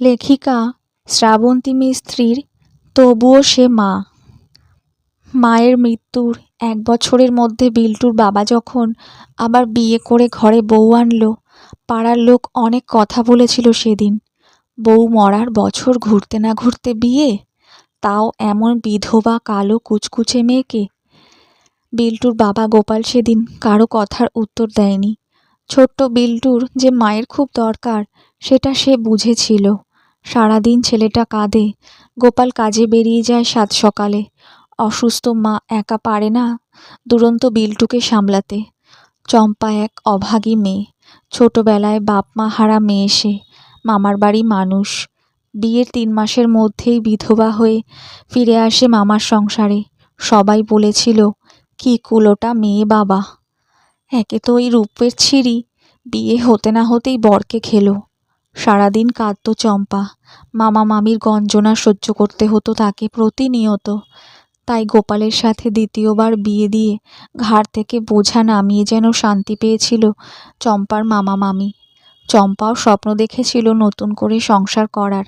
লেখিকা, শ্রাবন্তী মিস্ত্রির, তবুও সে মা। মায়ের মৃত্যুর এক বছরের মধ্যে বিল্টুর বাবা যখন আবার বিয়ে করে ঘরে বউ আনলো, পাড়ার লোক অনেক কথা বলেছিল সেদিন। বউ মরার বছর ঘুরতে না ঘুরতে বিয়ে? তাও এমন বিধবা কালো কুচকুচে মেয়েকে? বিল্টুর বাবা গোপাল সেদিন কারও কথার উত্তর দেয়নি। ছোট্ট বিল্টুর যে মায়ের খুব দরকার, সেটা সে বুঝেছিল। সারাদিন ছেলেটা কাঁদে। গোপাল কাজে বেরিয়ে যায় সাত সকালে। অসুস্থ মা একা পারে না দুরন্ত বিলটুকে সামলাতে। চম্পা এক অভাগী মেয়ে। ছোটবেলায় বাপ মা হারা মেয়ে সে। মামার বাড়ি মানুষ। বিয়ের তিন মাসের মধ্যেই বিধবা হয়ে ফিরে আসে মামার সংসারে। সবাই বলেছিল, কি কুলোটা মেয়ে বাবা। একে তো ওই রূপের ছিঁড়ি। বিয়ে হতে না হতেই বরকে খেলো। সারাদিন কাঁদতো চম্পা। মামা মামির গঞ্জনা সহ্য করতে হতো তাকে প্রতিনিয়ত। তাই গোপালের সাথে দ্বিতীয়বার বিয়ে দিয়ে ঘাড় থেকে বোঝা নামিয়ে যেন শান্তি পেয়েছিল চম্পার মামা মামি। চম্পাও স্বপ্ন দেখেছিল নতুন করে সংসার করার।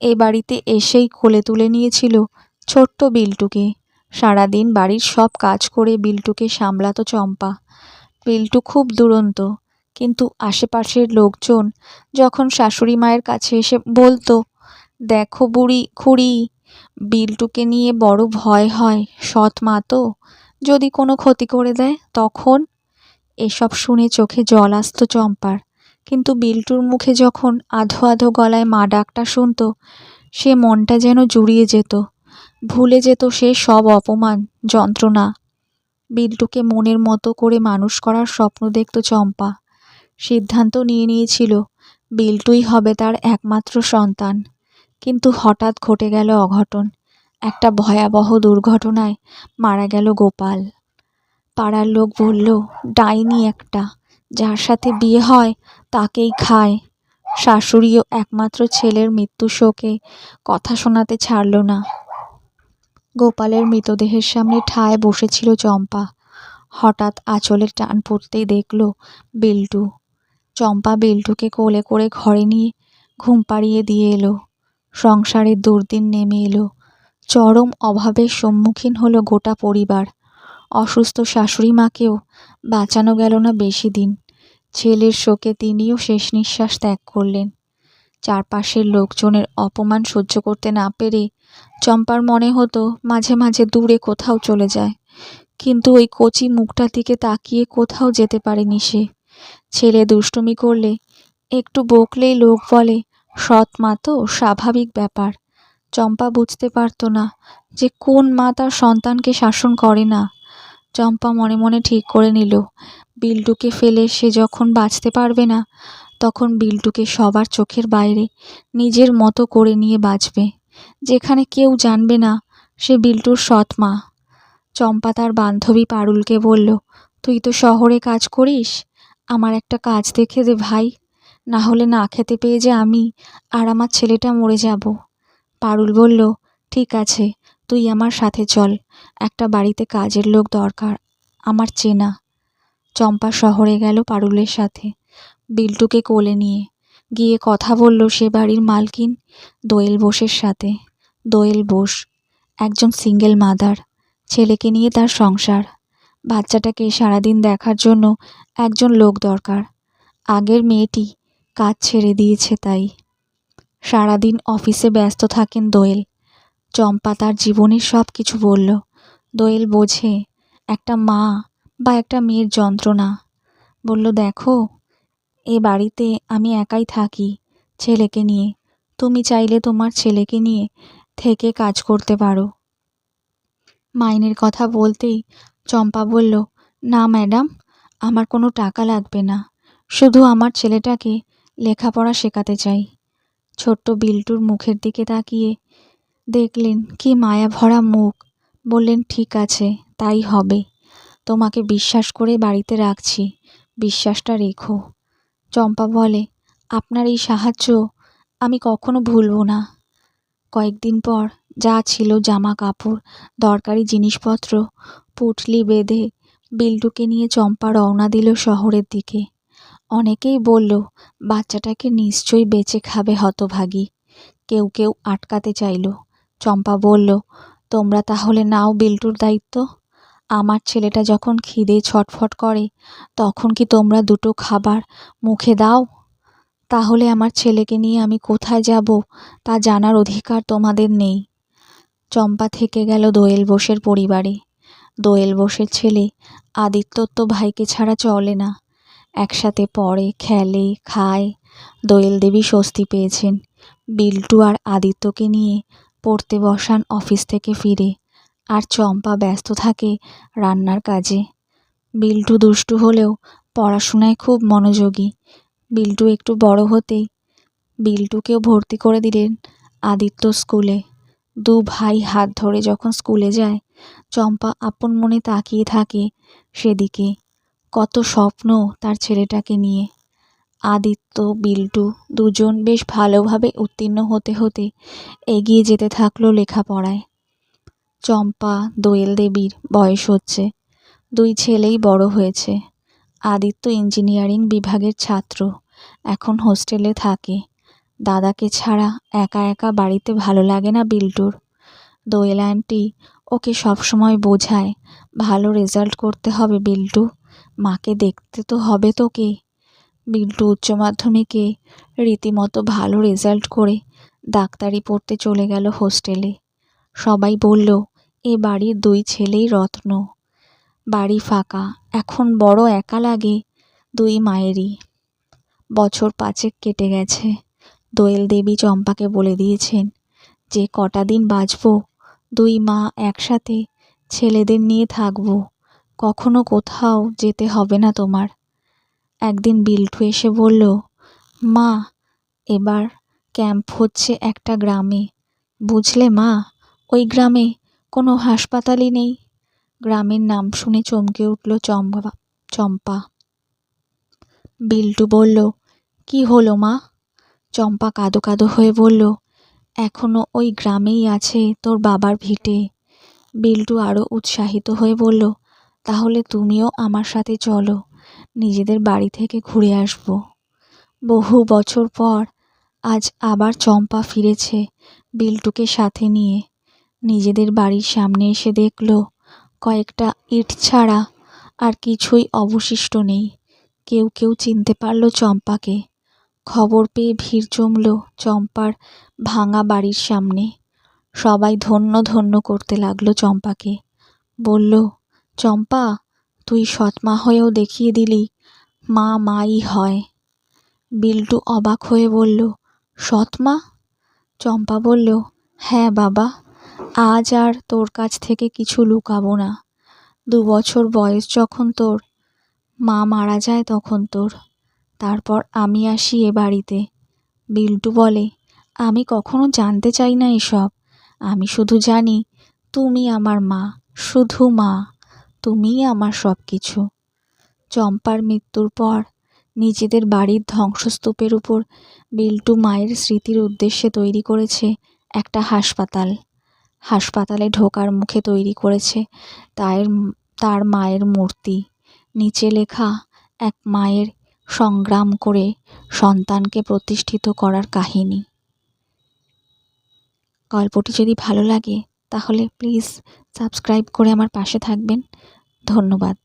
এ বাড়িতে এসেই কোলে তুলে নিয়েছিল ছোট্ট বিল্টুকে। সারাদিন বাড়ির সব কাজ করে বিল্টুকে সামলাতো চম্পা। বিল্টু খুব দুরন্ত। কিন্তু আশেপাশের লোকজন যখন শাশুড়ি মায়ের কাছে এসে বলতো, দেখো বুড়ি, খুড়ি, বিলটুকে নিয়ে বড় ভয় হয়, সৎ মা তো, যদি কোনো ক্ষতি করে দেয় তখন? এসব শুনে চোখে জল আসতো চম্পার। কিন্তু বিল্টুর মুখে যখন আধো আধো গলায় মা ডাকটা শুনতো, সে মনটা যেন জুড়িয়ে যেত। ভুলে যেত সে সব অপমান, যন্ত্রণা। বিল্টুকে মনের মতো করে মানুষ করার স্বপ্ন দেখত চম্পা। সিদ্ধান্ত নিয়ে নিয়েছিল, বিল্টুই হবে তার একমাত্র সন্তান। কিন্তু হঠাৎ ঘটে গেল অঘটন। একটা ভয়াবহ দুর্ঘটনায় মারা গেল গোপাল। পাড়ার লোক বলল, ডাইনি একটা, যার সাথে বিয়ে হয় তাকেই খায়। শাশুড়িও একমাত্র ছেলের মৃত্যু শোকে কথা শোনাতে ছাড়ল না। গোপালের মৃতদেহের সামনে ঠায় বসেছিল চম্পা। হঠাৎ আঁচলের টান পড়তেই দেখল বিল্টু চম্পা বিল্টুকে কোলে করে ঘরে নিয়ে ঘুম পাড়িয়ে দিয়ে এলো। সংসারের দুর্দিন নেমে এলো। চরম অভাবের সম্মুখীন হলো গোটা পরিবার। অসুস্থ শাশুড়ি মাকেও বাঁচানো গেল না বেশি দিন। ছেলের শোকে তিনিও শেষ নিঃশ্বাস ত্যাগ করলেন। চারপাশের লোকজনের অপমান সহ্য করতে না পেরে চম্পার মনে হতো মাঝে মাঝে দূরে কোথাও চলে যায়। কিন্তু ওই কচি মুখটার দিকে তাকিয়ে কোথাও যেতে পারেনি সে। ছেলে দুষ্টুমি করলে একটু বকলেই লোক বলে, সৎ মা তো স্বাভাবিক ব্যাপার। চম্পা বুঝতে পারতো না যে কোন মা তার সন্তানকে শাসন করে না। চম্পা মনে মনে ঠিক করে নিল, বিল্টুকে ফেলে সে যখন বাঁচতে পারবে না, তখন বিল্টুকে সবার চোখের বাইরে নিজের মতো করে নিয়ে বাঁচবে। যেখানে কেউ জানবে না সে বিল্টুর সৎ মা। চম্পা তার বান্ধবী পারুলকে বলল, তুই তো শহরে কাজ করিস? আমার একটা কাজ দেখে দে ভাই। না হলে না খেতে পেয়ে যে আমি আর আমার ছেলেটা মরে যাব। পারুল বলল, ঠিক আছে, তুই আমার সাথে চল। একটা বাড়িতে কাজের লোক দরকার, আমার চেনা। চম্পা শহরে গেল পারুলের সাথে, বিল্টুকে কোলে নিয়ে। গিয়ে কথা বলল সে বাড়ির মালকিন, দোয়েল বোসের সাথে। দোয়েল বোস, একজন সিঙ্গেল মাদার ছেলেকে নিয়ে তার সংসার। বাচ্চাটাকে সারাদিন দেখার জন্য একজন লোক দরকার। আগের মেয়েটি কাজ ছেড়ে দিয়েছে তাই। সারাদিন অফিসে ব্যস্ত থাকেন দোয়েল। চম্পা তার জীবনের সব কিছু বলল। দোয়েল বোঝে, একটা মা বা একটা মেয়ের যন্ত্রণা। বলল, দেখো, এ বাড়িতে আমি একাই থাকি ছেলেকে নিয়ে। তুমি চাইলে তোমার ছেলেকে নিয়ে থেকে কাজ করতে পারো। মাইনের কথা বলতেই চম্পা বলল, না, ম্যাডাম, আমার কোনো টাকা লাগবে না। শুধু আমার ছেলেটাকে লেখাপড়া শেখাতে চাই। ছোট্ট বিল্টুর মুখের দিকে তাকিয়ে দেখলেন, কি মায়া ভরা মুখ। বললেন, ঠিক আছে, তাই হবে। তোমাকে বিশ্বাস করে বাড়িতে রাখছি। বিশ্বাসটা রেখো। চম্পা বলে, আপনার এই সাহায্য আমি কখনো ভুলবো না। কয়েকদিন পর যা ছিল জামা কাপড়, দরকারি জিনিসপত্র পুটলি বেঁধে বিল্টুকে নিয়ে চম্পা রওনা দিল শহরের দিকে। অনেকেই বলল, বাচ্চাটাকে নিশ্চয়ই বেঁচে খাবে হতভাগী। কেউ কেউ আটকাতে চাইল। চম্পা বলল, তোমরা তাহলে নাও বিল্টুর দায়িত্ব। আমার ছেলেটা যখন খিদে ছটফট করে, তখন কি তোমরা দুটো খাবার মুখে দাও? তাহলে আমার ছেলেকে নিয়ে আমি কোথায় যাব, তা জানার অধিকার তোমাদের নেই। চম্পা থেকে গেল দোয়েল বোসের পরিবারে। দোয়েল বোসের ছেলে আদিত্যর তো ভাইকে ছাড়া চলে না। একসাথে পড়ে, খেলে, খায়। দোয়েল দেবী স্বস্তি পেয়েছেন। বিল্টু আর আদিত্যকে নিয়ে পড়তে বসান অফিস থেকে ফিরে। আর চম্পা ব্যস্ত থাকে রান্নার কাজে। বিল্টু দুষ্টু হলেও পড়াশোনায় খুব মনোযোগী। বিল্টু একটু বড় হতেই বিল্টুকেও ভর্তি করে দিলেন আদিত্য স্কুলে। দু ভাই হাত ধরে যখন স্কুলে যায় চম্পা আপন মনে তাকিয়ে থাকে সেদিকে। কত স্বপ্ন তার ছেলেটাকে নিয়ে। আদিত্য, বিল্টু দুজন বেশ ভালোভাবে উত্তীর্ণ হতে হতে এগিয়ে যেতে থাকল লেখাপড়ায়। চম্পা, দোয়েল দেবীর বয়স হচ্ছে। দুই ছেলেই বড় হয়েছে। আদিত্য ইঞ্জিনিয়ারিং বিভাগের ছাত্র, এখন হোস্টেলে থাকে। দাদাকে ছাড়া একা একা বাড়িতে ভালো লাগে না বিল্টুর। দোয়েল আন্টি ওকে সবসময় বোঝায়, ভালো রেজাল্ট করতে হবে বিল্টু। মাকে দেখতে তো হবে তোকে। বিল্টু উচ্চ মাধ্যমিকে রীতিমতো ভালো রেজাল্ট করে ডাক্তারি পড়তে চলে গেল হোস্টেলে। সবাই বলল, এ বাড়ির দুই ছেলেই রত্ন। বাড়ি ফাঁকা, এখন বড় একা লাগে দুই মায়েরই। বছর পাঁচেক কেটে গেছে। দোয়েল দেবী চম্পাকে বলে দিয়েছেন, যে কটা দিন বাঁচব দুই মা একসাথে ছেলেদের নিয়ে থাকব। কখনো কোথাও যেতে হবে না তোমার। একদিন বিল্টু এসে বলল, মা, এবার ক্যাম্প হচ্ছে একটা গ্রামে। বুঝলে মা, ওই গ্রামে কোনো হাসপাতালই নেই গ্রামের নাম শুনে চমকে উঠল চম্পা চম্পা। বিল্টু বলল, কি হলো মা চম্পা কাদো কাদো হয়ে বলল এখনও ওই গ্রামেই আছে তোর বাবার ভিটে। বিল্টু আরও উৎসাহিত হয়ে বলল, তাহলে তুমিও আমার সাথে চলো, নিজেদের বাড়ি থেকে ঘুরে আসব। বহু বছর পর আজ আবার চম্পা ফিরেছে বিল্টুকে সাথে নিয়ে। নিজেদের বাড়ির সামনে এসে দেখল, কয়েকটা ইট ছাড়া আর কিছুই অবশিষ্ট নেই। কেউ কেউ চিনতে পারল চম্পাকে। খবর পেয়ে ভিড় জমল চম্পার ভাঙা বাড়ির সামনে। সবাই ধন্য ধন্য করতে লাগল চম্পাকে। বলল, চম্পা, তুই সৎমা হয়েও দেখিয়ে দিলি, মা মাই হয়। বিল্টু অবাক হয়ে বলল, সৎমা? চম্পা বলল হ্যাঁ বাবা, আজ আর তোর কাছ থেকে কিছু লুকাবো না। দু বছর বয়স যখন তোর, মা মারা যায় তখন তোর। তারপর আমি আসি এ বাড়িতে। বিল্টু বলে, আমি কখনো জানতে চাই না এসব। আমি শুধু জানি, তুমি আমার মা, শুধু মা, তুমিই আমার সব কিছু চম্পার মৃত্যুর পর নিজেদের বাড়ির ধ্বংসস্তূপের উপর বিল্টু মায়ের স্মৃতির উদ্দেশ্যে তৈরি করেছে একটা হাসপাতাল। হাসপাতালে ঢোকার মুখে তৈরি করেছে তার তার মায়ের মূর্তি। নিচে লেখা, এক মায়ের সংগ্রাম করে সন্তানকে প্রতিষ্ঠিত করার কাহিনী। গল্পটি যদি ভালো লাগে, তাহলে প্লিজ সাবস্ক্রাইব করে আমার পাশে থাকবেন। ধন্যবাদ।